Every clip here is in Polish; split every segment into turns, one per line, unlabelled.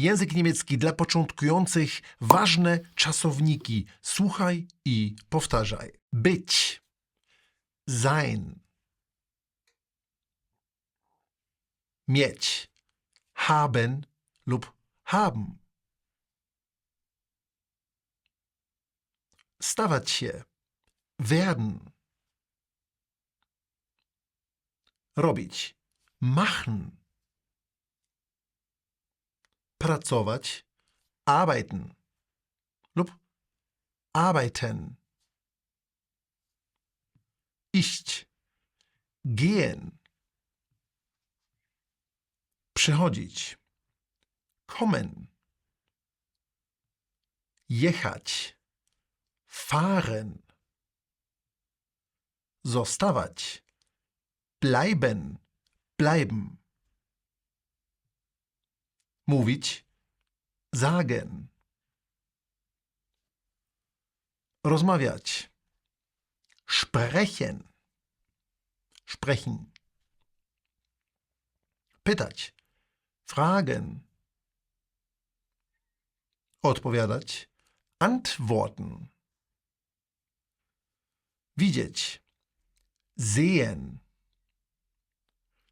Język niemiecki dla początkujących ważne czasowniki. Słuchaj i powtarzaj. Być. Sein. Mieć. Haben lub haben. Stawać się. Werden. Robić. Machen. Pracować. Arbeiten. Lub arbeiten. Iść. Gehen. Przychodzić. Kommen. Jechać. Fahren. Zostawać. Bleiben. Bleiben. Mówić. Sagen. Rozmawiać. Sprechen. Sprechen. Pytać. Fragen. Odpowiadać. Antworten. Widzieć. Sehen.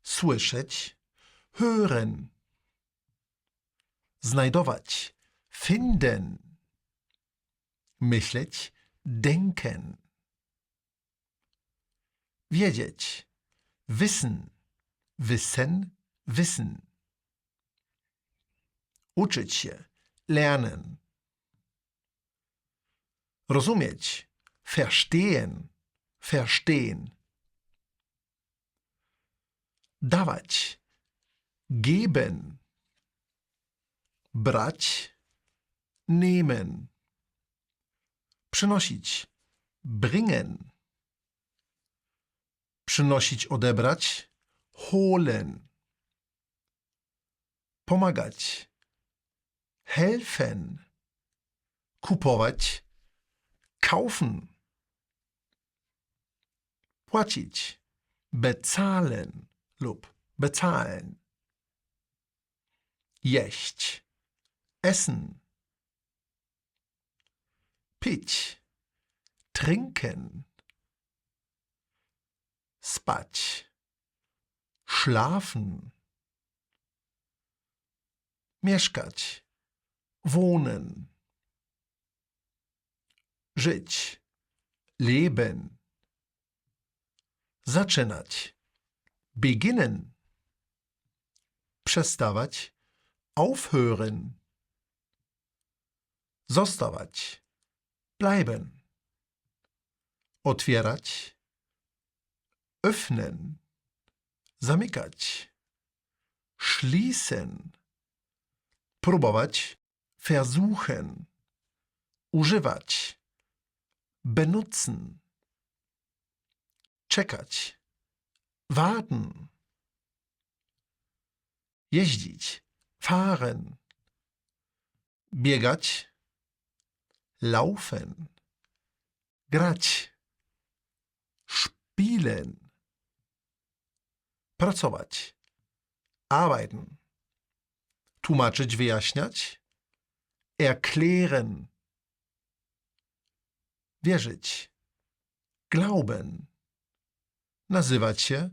Słyszeć. Hören. Znajdować. Finden. Myśleć. Denken. Wiedzieć. Wissen. Wissen. Wissen. Uczyć się. Lernen. Rozumieć. Verstehen. Verstehen. Dawać. Geben. Brać. Nehmen. Przynosić. Bringen. Przynosić, odebrać. Holen. Pomagać. Helfen. Kupować. Kaufen. Płacić. Bezahlen lub bezahlen. Jeść. Essen. Pić. Trinken. Spać. Schlafen. Mieszkać. Wohnen. Żyć. Leben. Zaczynać. Beginnen. Przestawać. Aufhören. Zostawać. Bleiben. Otwierać. Öffnen. Zamykać. Schließen. Próbować. Versuchen. Używać. Benutzen. Czekać. Warten. Jeździć. Fahren. Biegać. Laufen. Grać. Spielen. Pracować. Arbeiten. Tłumaczyć, wyjaśniać. Erklären. Wierzyć. Glauben. Nazywać się.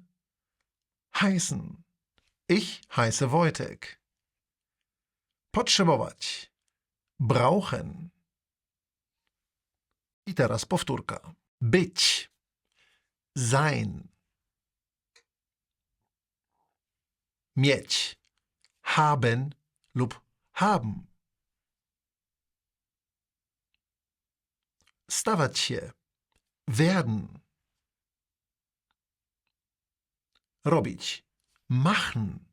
Heißen. Ich heiße Wojtek. Potrzebować. Brauchen. I teraz powtórka. Być. Sein. Mieć. Haben lub haben. Stawać się. Werden. Robić. Machen.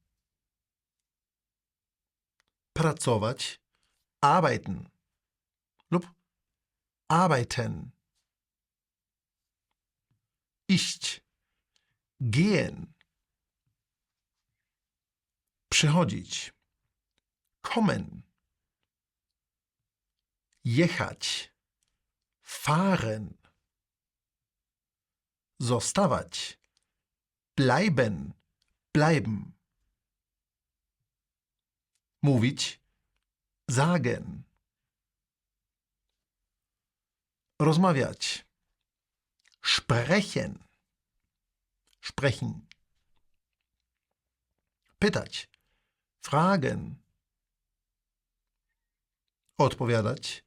Pracować. Arbeiten. Lub arbeiten. Iść. Gehen. Przychodzić. Kommen. Jechać. Fahren. Zostawać. Bleiben. Bleiben. Mówić. sagen. Rozmawiać. Sprechen. Sprechen. Pytać. Fragen. Odpowiadać.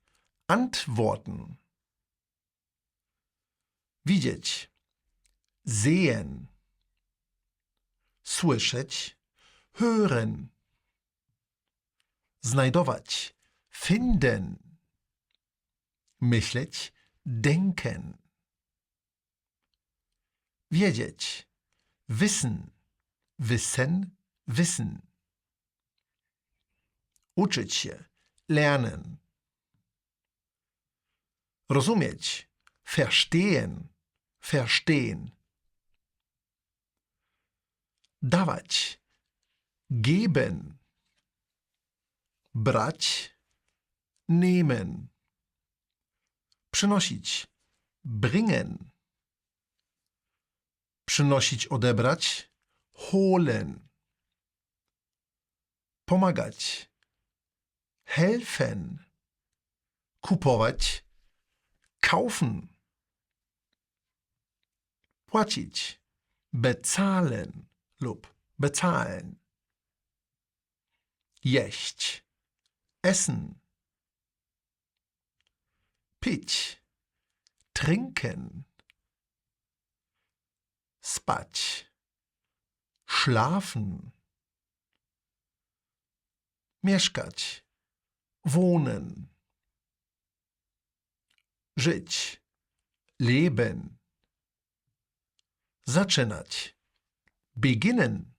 Antworten. Widzieć. Sehen. Słyszeć. Hören. Znajdować. Finden. Myśleć. Denken. Wiedzieć. Wissen. Wissen. Wissen. Uczyć się. Lernen. Rozumieć. Verstehen. Verstehen. Dawać. Geben. Brać. Nehmen. Przynosić. Bringen. Przynosić, odebrać. Holen. Pomagać. Helfen. Kupować. Kaufen. Płacić. Bezahlen lub bezahlen. Jeść. Essen. Pić. Trinken. Spać. Schlafen. Mieszkać. Wohnen. Żyć. Leben. Zaczynać. Beginnen.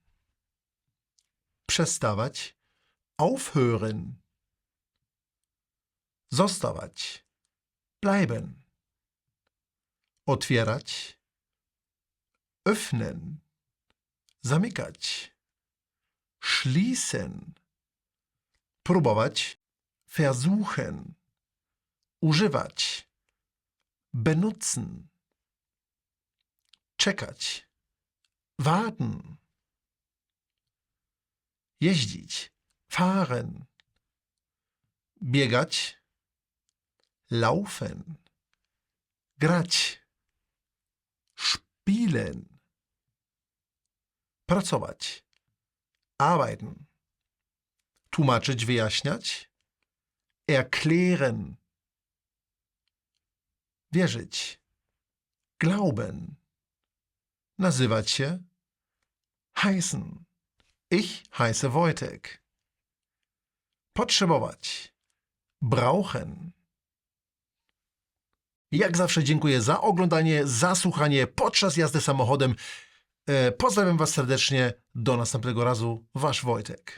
Przestawać. Aufhören. Zostawać. Bleiben. Otwierać. Öffnen. Zamykać. Schließen. Próbować. Versuchen. Używać. Benutzen. Czekać. Warten. Jeździć. Fahren. Biegać. Laufen. Grać. Spielen. Pracować. Arbeiten. Tłumaczyć, wyjaśniać. Erklären. Wierzyć. Glauben. Nazywać się. Heißen. Ich heiße Wojtek. Potrzebować. Brauchen. Jak zawsze dziękuję za oglądanie, za słuchanie podczas jazdy samochodem. E, Pozdrawiam Was serdecznie. Do następnego razu. Wasz Wojtek.